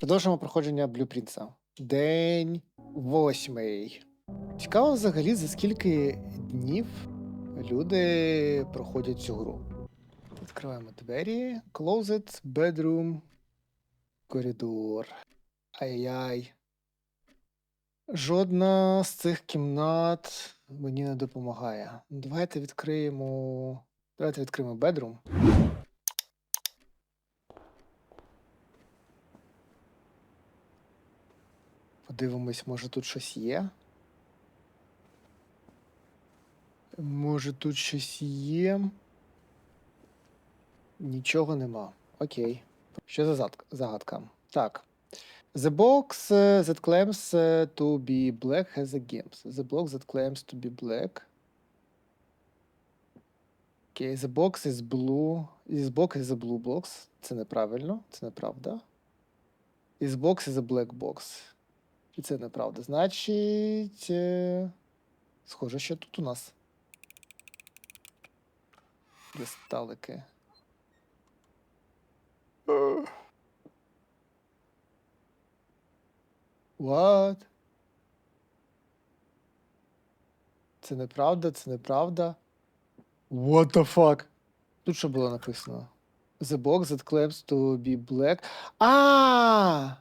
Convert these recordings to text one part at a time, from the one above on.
Продовжуємо проходження блюпрінца. День восьмий. Цікаво взагалі, за скільки днів люди проходять цю гру. Відкриваємо двері. Closet, bedroom, коридор. Ай-яй. Жодна з цих кімнат мені не допомагає. Давайте відкриємо. Давайте відкриємо bedroom. Подивимось, може тут щось є. Може тут щось є. Нічого нема. Окей. Що за загадка? Так. The box uh, that claims uh, to be black has a games. The box that claims to be black. Окей, okay. the box is blue. This box is a blue box. Це неправильно, це неправда. This box is a black box. І це неправда. Значить. е, Схоже, що тут у нас. Кристалики. What? Це неправда, це неправда. What the fuck? Тут що було написано? The box that claims to be black. А!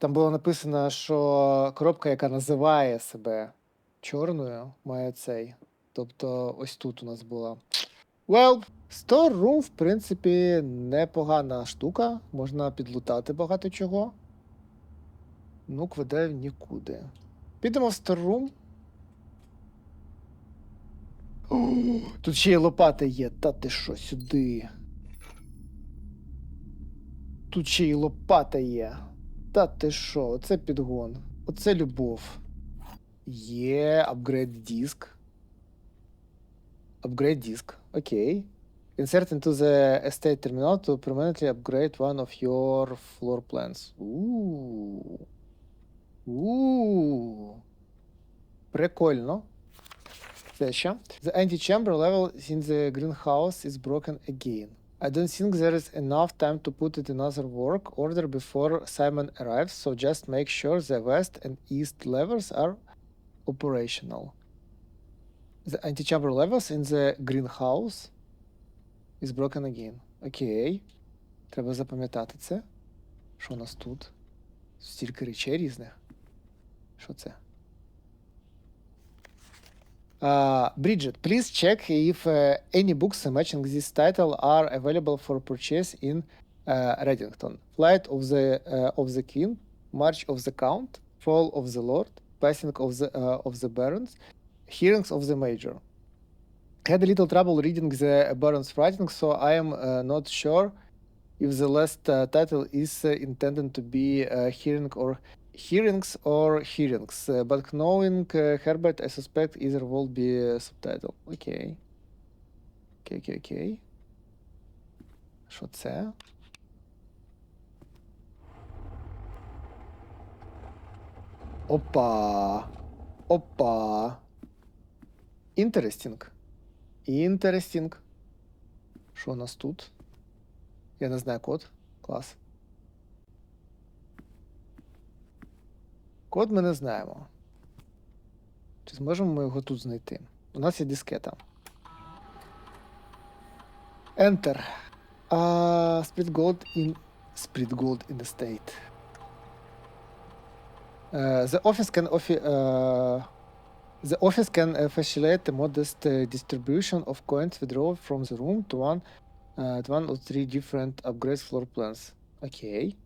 Там було написано, що коробка, яка називає себе чорною, має цей. Тобто, ось тут у нас була. Well, Store Room, в принципі, непогана штука. Можна підлутати багато чого. Ну, веде в нікуди. Підемо в Store Room. Тут ще й лопата є. Та ти що, сюди. Тут ще й лопата є. Та ти що, оце підгон. Оце любов. Є апгрейд диск. Upgrade disk. Окей. Insert into the estate terminal to permanently upgrade one of your floor plans. Ууу. Ууу. Прикольно. Це що? The anti-chamber level in the greenhouse is broken again. I don't think there is enough time to put it in another work order before Simon arrives, so just make sure the west and east levers are operational. The anti-chamber levels in the greenhouse is broken again. Окей. Треба запам'ятати це. Що у нас тут? Стільки речей різних. Що це? Uh, Bridget, please check if uh, any books matching this title are available for purchase in uh, Reddington. Flight of the uh, of the King, March of the Count, Fall of the Lord, Passing of the uh, of the Barons, Hearings of the Major. Had a little trouble reading the Baron's writing, so I am uh, not sure if the last uh, title is uh, intended to be uh, hearing or hearings or hearings. Uh, but knowing uh, Herbert, I suspect either will be uh, subtitle. Okay. Okay, okay, okay. Що це? Опа. Опа. Інтерестінг. Інтерестінг. Що у нас тут? Я не знаю код. Клас. Код ми не знаємо. Чи зможемо ми його тут знайти? У нас є дискета. Enter. Uh, split gold in split gold in the state. Uh, the office can offi- uh, the office can uh, facilitate a modest uh, distribution of coins withdrawn from the room to one uh, to one of three different upgrade floor plans. Окей.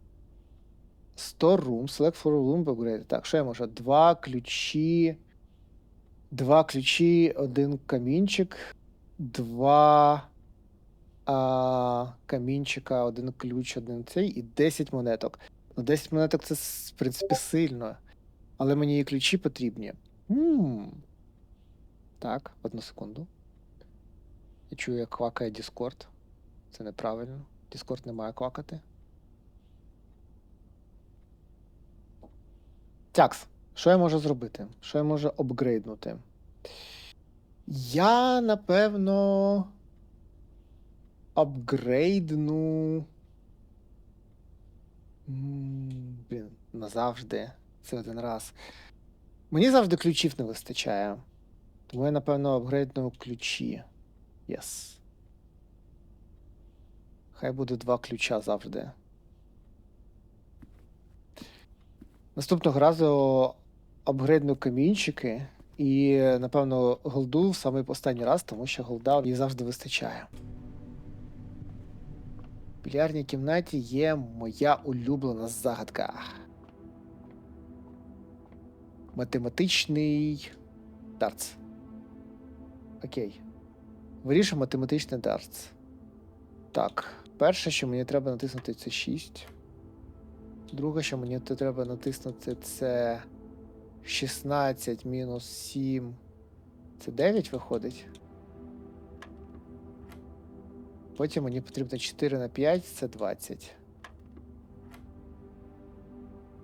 Store room, select floor room upgrade. Так, що я можу? Два ключі. Два ключі, один камінчик, два а, камінчика, один ключ, один цей і 10 монеток. Ну, 10 монеток це, в принципі, сильно. Але мені і ключі потрібні. м Так, одну секунду. Я чую, як квакає Discord. Це неправильно. Discord не має квакати. Тякс, що я можу зробити? Що я можу апгрейднути? Я, напевно. Апгрейдну. М, назавжди. Це один раз. Мені завжди ключів не вистачає. Тому я, напевно, апгрейдну ключі. Єс. Хай буде два ключа завжди. Наступного разу апгрейдну камінчики і, напевно, голду в самий останній раз, тому що голда їй завжди вистачає. В більярдній кімнаті є моя улюблена загадка. Математичний дартс. Окей. Вирішимо математичний дартс. Так, перше, що мені треба натиснути, це 6. Друге, що мені треба натиснути, це 16 мінус 7. Це 9 виходить. Потім мені потрібно 4 на 5, це 20.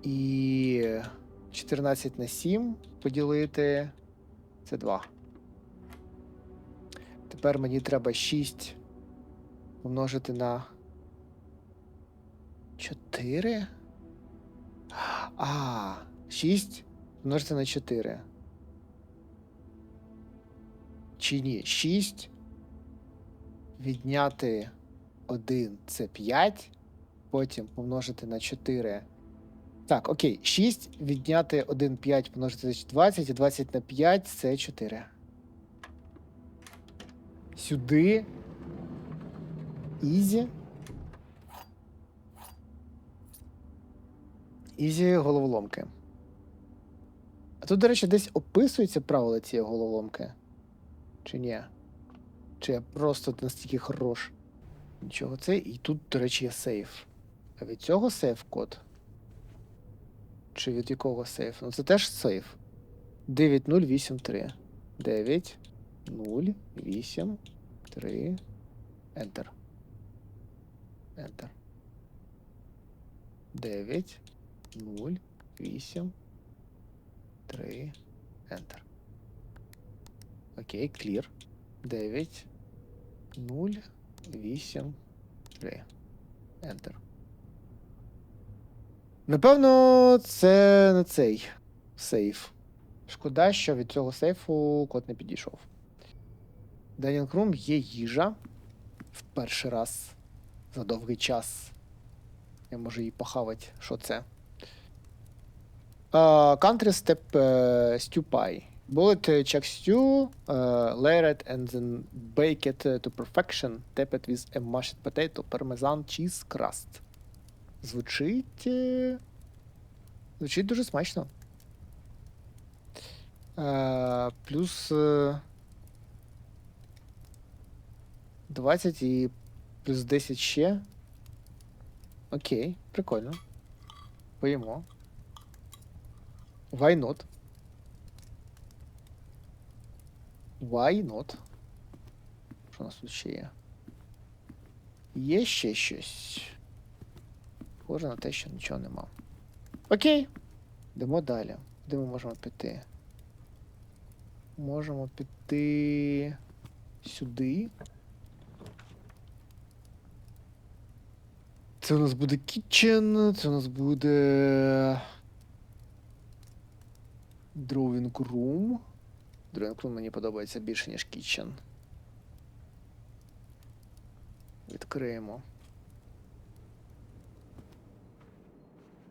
І 14 на 7 поділити. Це 2. Тепер мені треба 6 помножити на 4. А, 6 помножити на 4. Чи ні? 6 відняти 1 це 5. Потім помножити на 4. Так, окей. 6 відняти 1, 5 помножити на 20, і 20 на 5 це 4. Сюди. Ізі. Ізі головоломки. А тут, до речі, десь описуються правила цієї головоломки. Чи ні? Чи я просто настільки хорош? Нічого це. І тут, до речі, є сейф. А від цього сейф код? Чи від якого сейф? Ну це теж сейф. 9083. 9, 0, 8, 3. Enter. Enter. 9, 0, 8, 3. Enter. Окей, clear. 9, 0, 8, 3. Enter. Напевно, це не цей сейф. Шкода, що від цього сейфу код не підійшов. Dining Room є їжа. В перший раз за довгий час. Я можу її похавати. Що це? Uh, country step uh, stew. Bullet uh, chuck stew, uh, layer it and then bake it uh, to perfection. Tap it with a mashed potato, parmesan cheese crust. Звучить. е, Звучить дуже смачно. Е, плюс е, 20 і плюс 10 ще. Окей, прикольно. Поїмо. Why not? Why not? Що у нас тут ще є? Є ще щось. Схоже на те, що нічого нема. Окей. Йдемо далі. Де ми можемо піти? Можемо піти сюди. Це у нас буде kitchen, це у нас буде. Drawing room. Drawing room мені подобається більше, ніж kitchen. Відкриємо.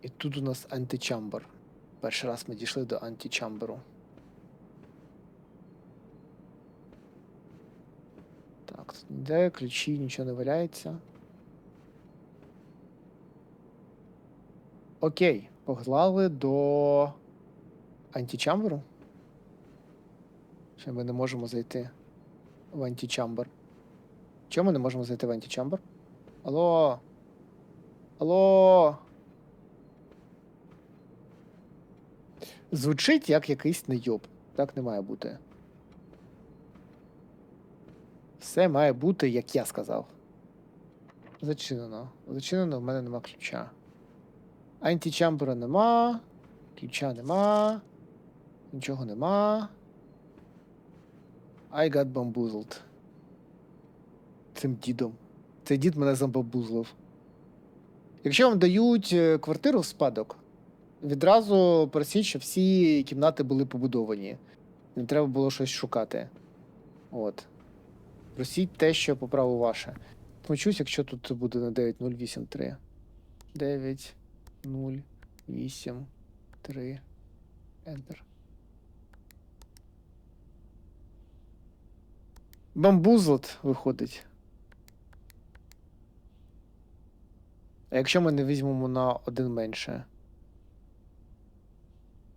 І тут у нас античамбер. Перший раз ми дійшли до античамберу. Так, тут ніде ключі, нічого не валяється. Окей, погнали до античамберу. Ще ми не можемо зайти в античамбер. Чому ми не можемо зайти в античамбер? Алло? Алло? Звучить як якийсь найоб. Так не має бути. Все має бути, як я сказав. Зачинено. Зачинено, в мене нема ключа. Античамбера нема. Ключа нема. Нічого нема. I got bamboozled. Цим дідом. Цей дід мене забамбузлив. Якщо вам дають е, квартиру в спадок, відразу просіть, щоб всі кімнати були побудовані. Не треба було щось шукати. От. Просіть те, що по праву ваше. Помчусь, якщо тут буде на 9083. 9, 0, 8, 3. Enter. Бамбузлот виходить. А якщо ми не візьмемо на один менше?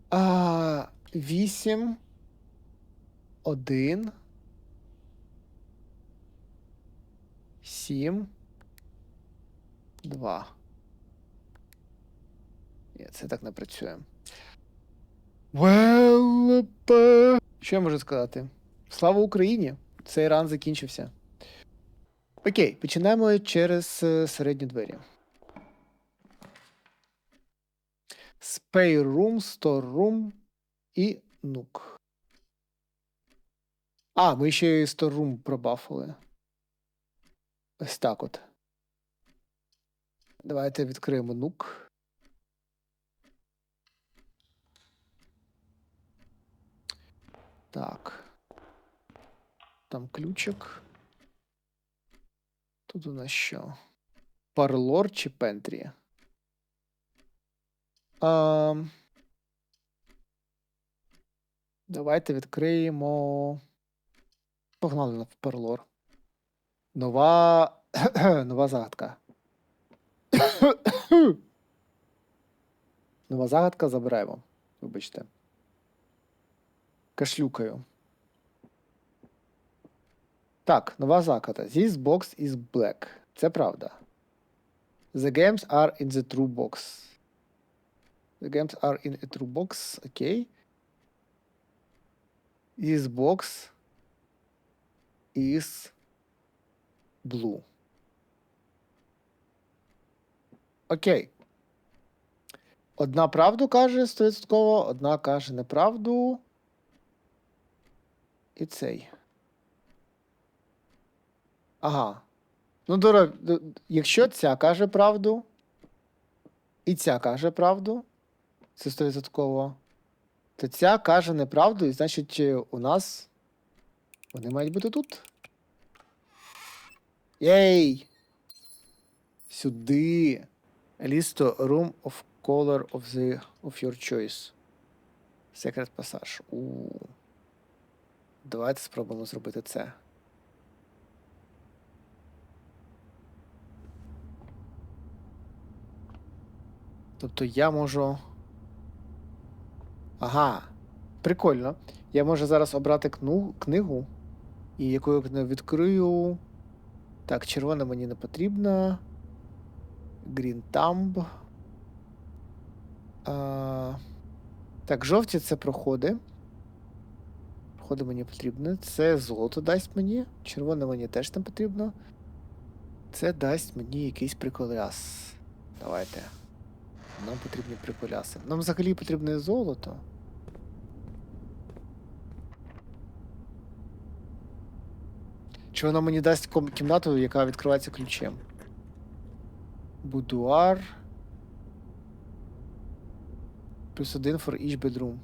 А, 8, 1, 7, 2. Ні, це так не працює. Well, е, що я можу сказати? Слава Україні! Цей ран закінчився. Окей, починаємо через е, середні двері. Spare Room, і Nook. А, ми ще і Store пробафили. Ось так от. Давайте відкриємо Nook. Так. Там ключик. Тут у нас що? Парлор чи Пентрі? А, давайте відкриємо. Погнали на Парлор. Нова. Нова загадка. Нова загадка забираємо. Вибачте. Кашлюкаю. Так, нова загадка. This box is black. Це правда. The games are in the true box. The games are in a true box. Окей. This box is blue. Окей. Одна правду каже 100%, одна каже неправду. І цей. Ага. Ну, дорог, якщо ця каже правду, і ця каже правду, це 100%, то ця каже неправду, і значить, е, у нас вони мають бути тут. Єй! Сюди. Лісто room of color of the of your choice. Secret passage. У. Давайте спробуємо зробити це. Тобто я можу. Ага. Прикольно. Я можу зараз обрати кну... книгу, і яку я книгу відкрию. Так, червона мені не потрібна. Green Thumb. А... Так, жовті це проходи. Проходи мені потрібні. Це золото дасть мені. Червоне мені теж не потрібно. Це дасть мені якийсь приколяс. Давайте. Нам потрібні приколяси. Нам взагалі потрібне золото. Чи воно мені дасть ком- кімнату, яка відкривається ключем? Будуар. Плюс один for each bedroom.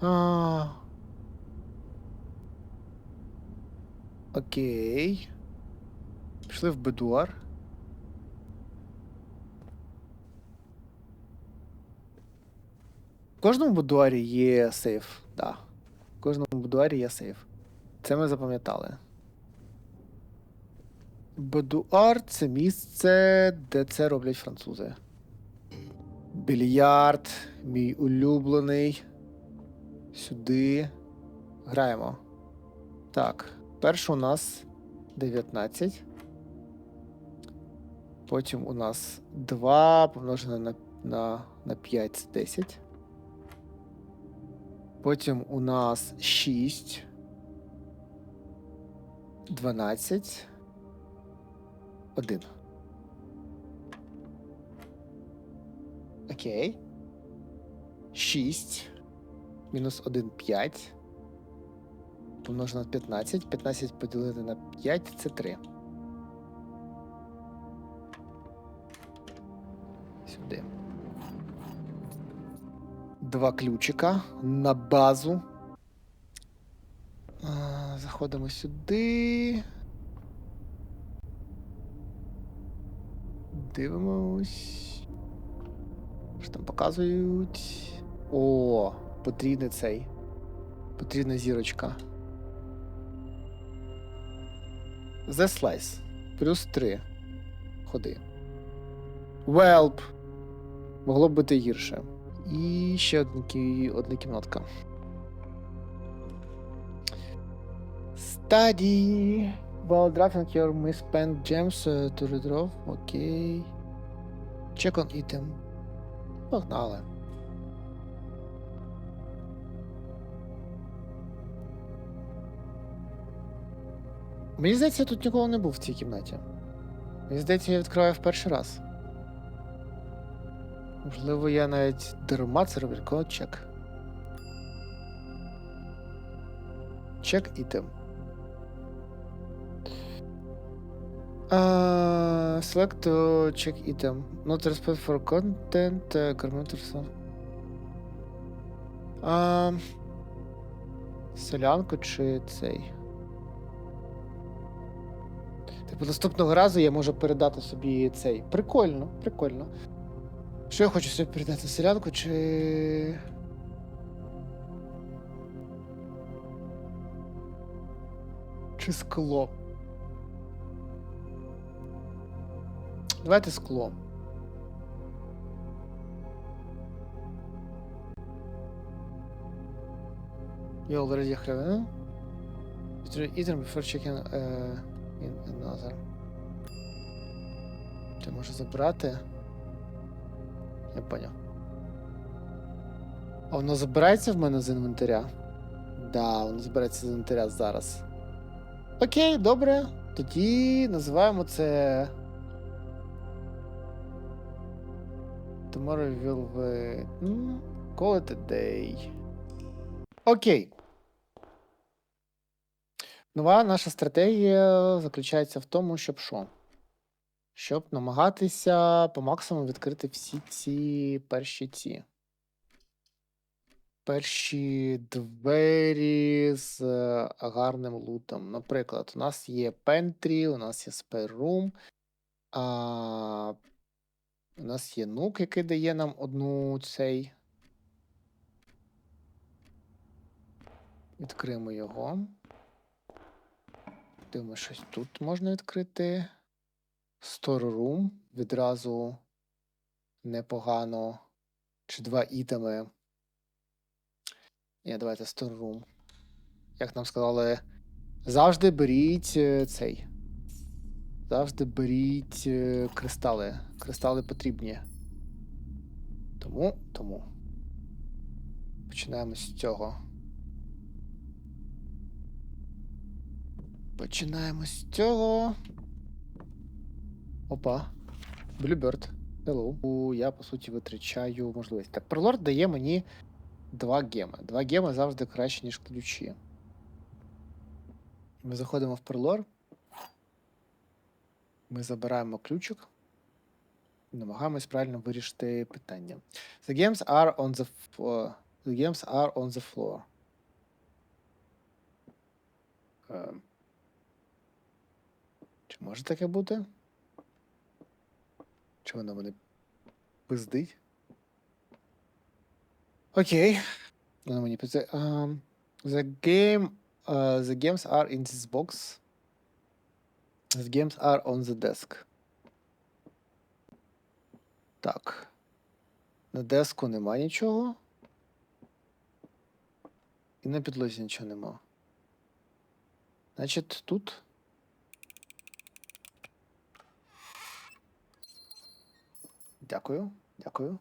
А. Окей. Пішли в бедуар. В кожному будуарі є сейф, так. Да. В кожному будуарі є сейф. Це ми запам'ятали. Будуар це місце, де це роблять французи. Більярд, мій улюблений. Сюди. Граємо. Так, перше у нас 19. Потім у нас 2 помножене на, на, на 5 це 10. Потім у нас 6. 12. 1. Окей. 6. Мінус 1 5. Помножено на 15. 15 поділити на 5 це 3. Два ключика на базу. Заходимо сюди. Дивимось. Що там показують? О, потрібний цей. Потрібна зірочка. The Slice. Плюс 3. Ходи. Welp. Могло б бути гірше. І ще одна, одна кімнатка. Study. While drafting your misspent gems to redraw. Окей. Check on item. Погнали. Мені здається, я тут ніколи не був в цій кімнаті. Мені здається, я відкриваю в перший раз. Можливо, я навіть дарма це роблю. Кого чек. Чек ітем. Uh, select to check item. Not respect for content. Uh, Garment uh, Селянку чи цей. Типу, наступного разу я можу передати собі цей. Прикольно, прикольно. Що я хочу собі передати селянку чи. Чи скло? Давайте скло. You already have uh, eaten before checking uh, in another. Ти можеш забрати. Я поняв. А воно забирається в мене з інвентаря? Да, воно збирається з інвентаря зараз. Окей, добре. Тоді називаємо це. Tomorrow will be... Call it a day. Окей. Нова наша стратегія заключається в тому, щоб що? Щоб намагатися по максимуму відкрити всі ці перші ці. Перші двері з е, гарним лутом. Наприклад, у нас є Pantry, у нас є Room, а, у нас є нук, який дає нам одну цей. Відкриємо його. Дивимо, щось тут можна відкрити. Storeroom відразу непогано. Чи два ітеми. Ні, давайте Storeroom. Як нам сказали, завжди беріть е, цей. Завжди беріть е, кристали. Кристали потрібні. Тому, тому. Починаємо з цього. Починаємо з цього. Опа. Bluebird. Hello. Я, по суті, витрачаю можливість. Так, Пролорд дає мені два геми. Два геми завжди краще, ніж ключі. Ми заходимо в Пролор. Ми забираємо ключик. Намагаємось правильно вирішити питання. The games are on the floor. The games are on the floor. Чи може таке бути? Чи воно мене пиздить? Окей. Воно мені пиздить. Um, the game. Uh, the games are in this box. The games are on the desk. Так. На деску нема нічого. І на підлозі нічого нема. Значить, тут. Дякую, дякую.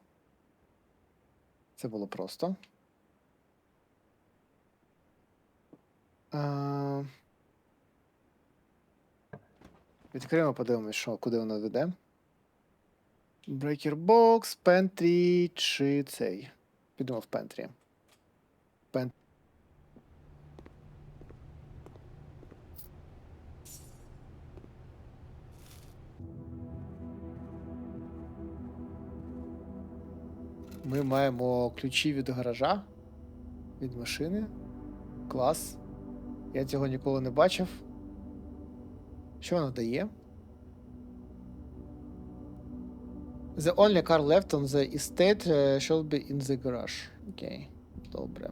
Це було просто. А... Відкриємо, подивимось, що, куди воно веде. Breaker Box, Pantry чи цей. Підемо в Pantry. Ми маємо ключі від гаража, від машини. Клас. Я цього ніколи не бачив. Що воно дає? The only car left on the estate uh, shall be in the garage. Окей, добре.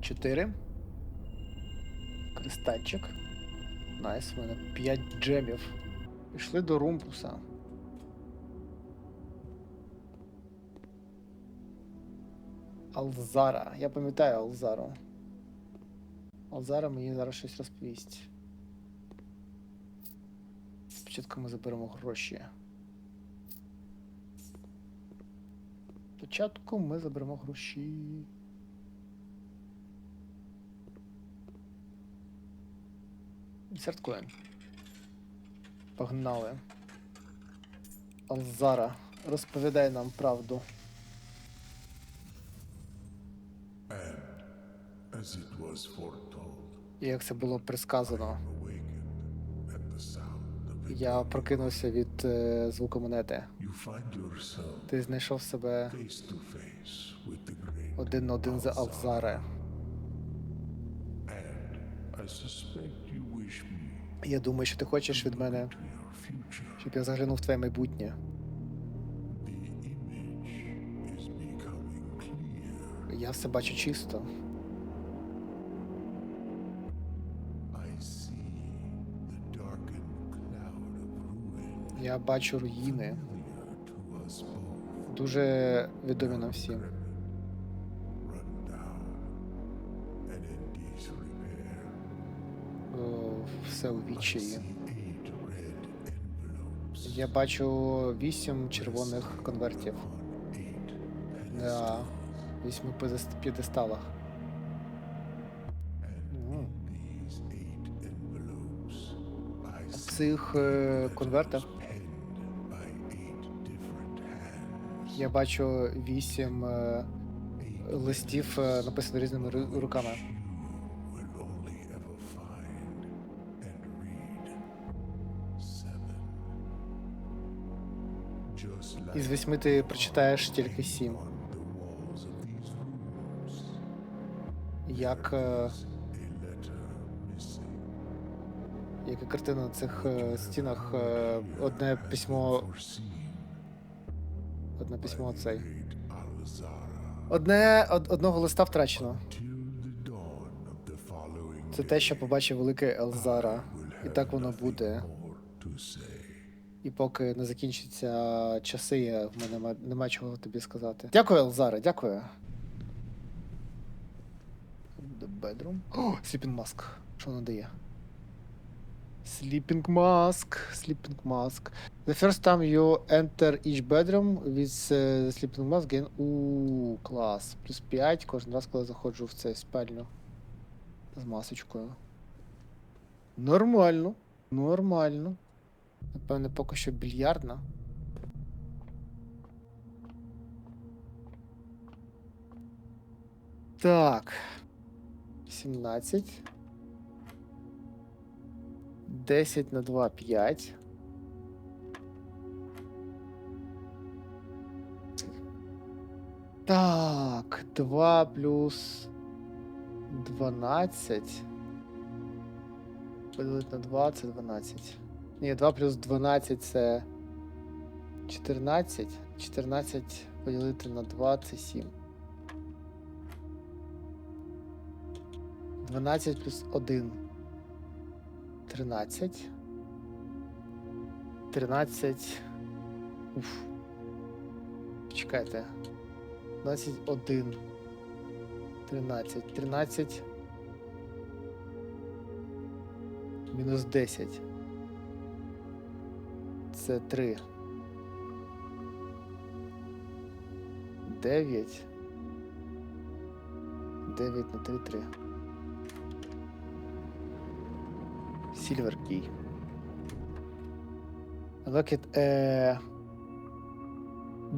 Чотири. Кристальчик. Найс, у мене 5 джемів. Пішли до румпуса. Алзара. Я пам'ятаю Алзару. Алзара мені зараз щось розповість. Спочатку ми заберемо гроші. Спочатку ми заберемо гроші. Десерт коін. Погнали. Алзара, розповідай нам правду. As it was foretold, І як це було предсказано. it. Я прокинувся від е, звуку монети. Ти знайшов себе один на один з Алзаре. and I suspect you wish me Я думаю, що ти хочеш від мене, щоб я заглянув в твоє майбутнє. Я все бачу чисто. Я бачу руїни, дуже відомі нам всім. Все у відчаї. Я бачу вісім червоних конвертів на вісьми п'єдесталах. В цих е, конвертах я бачу вісім е, листів, е, написаних різними ру- руками. Із восьми ти прочитаєш тільки сім. Як, missing. як картина на цих е, стінах, е, одне письмо, одне письмо цей. Одне од, одного листа втрачено. Це те, що побачив великий Елзара. І так воно буде. І поки не закінчаться часи, в мене нема, чого тобі сказати. Дякую, Елзара, дякую. The bedroom. О, Sleeping Mask. Що воно дає? Sleeping Mask. Sleeping Mask. The first time you enter each bedroom with uh, Sleeping Mask gain... Ууу, клас. Плюс 5 кожен раз, коли заходжу в цю спальню. З масочкою. Нормально. Нормально. Напевне, поки що більярдна. Так. 17. 10 на 2 5. Так, 2 плюс 12. Поділити на 2 це 12. Ні, 2 плюс 12 це 14. 14 поділити на 2 це 7. 12 плюс 1. 13. 13. Уф. Чекайте. 12, 1. 13. 13. Мінус 10. Це 3. 9. 9 на 3 3. Silver key. Look at uh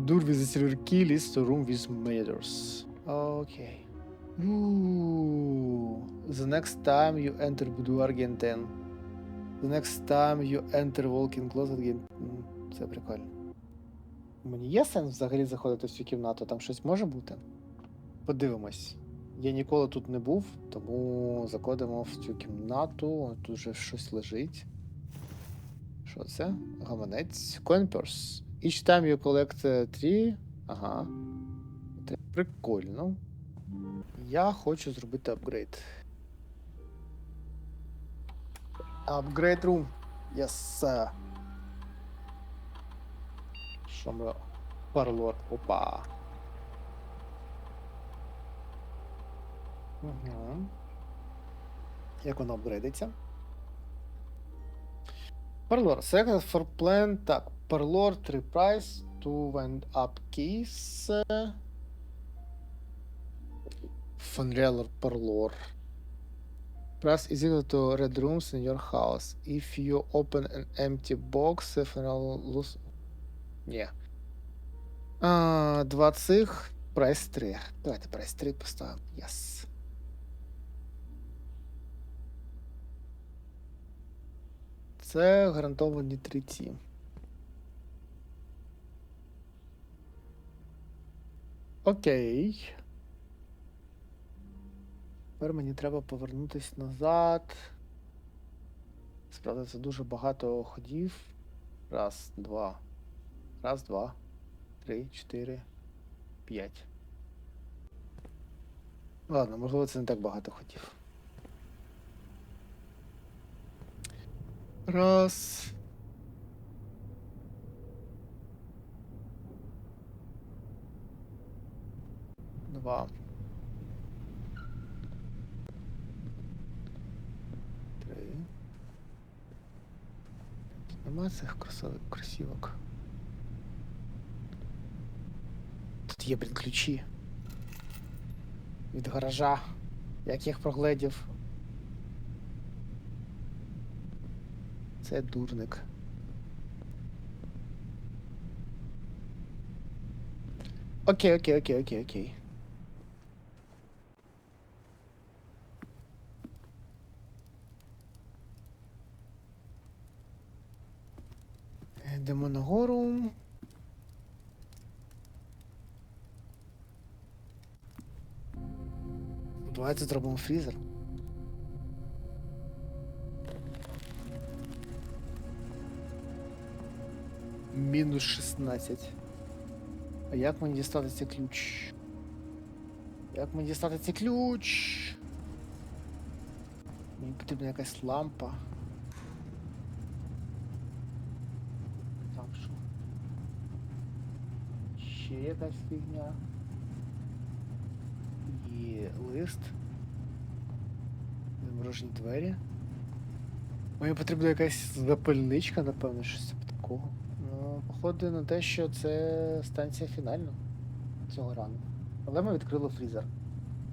door with the silver key leads to room with mirrors. Okay. Ooh, The next time you enter boudoir again 10. The next time you enter walk-in closet again. Це прикольно. Мені є сенс взагалі заходити в цю кімнату, там щось може бути? Подивимось. Я ніколи тут не був, тому заходимо в цю кімнату. Тут вже щось лежить. Що це? Гаманець. Coin. Each time you collect 3. Ага. Це Прикольно. Я хочу зробити апгрейд. Upgrade room. Yes, sir. Що ми. Парлор. Опа. Угу. Як воно апгрейдиться? Парлор. Second for plan. Так. Парлор 3 price. 2 went up keys. Funrealer Parlor. Price is equal to red rooms in your house. If you open an empty box, Funrealer lose... Ні. А, два цих. Прайс 3. Давайте прайс 3 поставимо. Yes. Це гарантовані 3 ці. Окей. Тепер мені треба повернутися назад. Справді, це дуже багато ходів. Раз, два. Раз, два, три, чотири, п'ять. Ладно, можливо, це не так багато ходів. Раз. Два. Три. Тут Нема цих кросівок. Тут є, блін, ключі. Від гаража. Як їх прогледів. Це дурник. Окей, окей, окей, окей, окей. Йдемо нагору. Давайте зробимо фрізер. Мінус 16. А як мені дістати цей ключ? Як мені дістати цей ключ? Мені потрібна якась лампа. Там що? Ще якась фігня. І лист. Заморожені двері. Мені потрібна якась запальничка, напевно, щось типу такого. Ну, походу на те, що це станція фінальна цього рану. Але ми відкрили фрізер.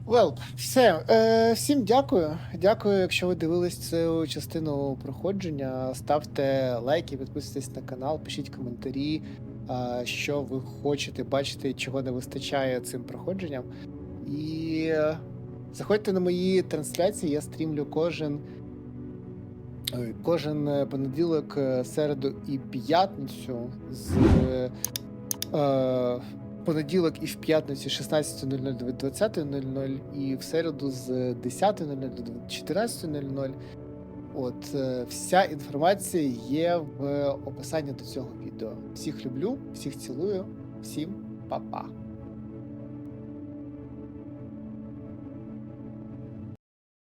Well, все. Е, всім дякую. Дякую, якщо ви дивились цю частину проходження. Ставте лайки, підписуйтесь на канал, пишіть коментарі, що ви хочете бачити, чого не вистачає цим проходженням. І заходьте на мої трансляції, я стрімлю кожен. Кожен е, понеділок, е, середу і п'ятницю з е, понеділок і в п'ятницю з 16.00 до 20.00 і в середу з 10.00 до 14.00. От е, вся інформація є в описанні до цього відео. Всіх люблю, всіх цілую, всім па-па.